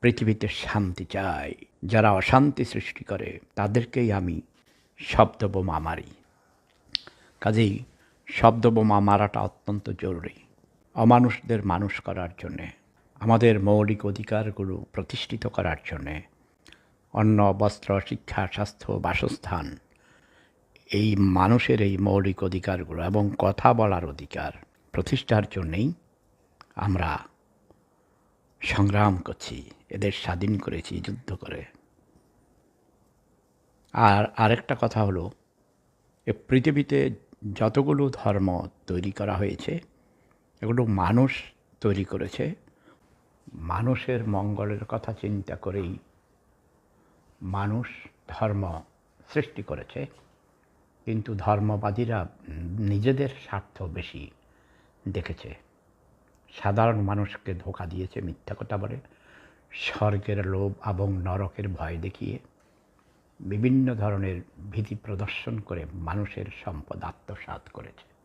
পৃথিবীতে শান্তি চাই। যারা অশান্তি সৃষ্টি করে, তাদেরকেই আমি শব্দবোমা মারি। কাজেই শব্দবোমা মারাটা অত্যন্ত জরুরি। অমানুষদের মানুষ করার জন্যে, আমাদের মৌলিক অধিকারগুলো প্রতিষ্ঠিত করার জন্যে, অন্ন, বস্ত্র, শিক্ষা, স্বাস্থ্য, বাসস্থান, এই মানুষের এই মৌলিক অধিকারগুলো এবং কথা বলার অধিকার প্রতিষ্ঠার জন্যেই আমরা সংগ্রাম করছি, এদের স্বাধীন করেছি, যুদ্ধ করে। আর আরেকটা কথা হলো, এ পৃথিবীতে যতগুলো ধর্ম তৈরি করা হয়েছে, এগুলো মানুষ তৈরি করেছে, মানুষের মঙ্গলের কথা চিন্তা করেই মানুষ ধর্ম সৃষ্টি করেছে। কিন্তু ধর্মবাদীরা নিজেদের স্বার্থ বেশি দেখেছে। সাধারণ মানুষকে ধোকা দিয়েছে, মিথ্যা কথা বলে। স্বর্গের লোভ এবং নরকের ভয় দেখিয়ে বিভিন্ন ধরনের ভীতি প্রদর্শন করে মানুষের সম্পদ আত্মসাত করেছে।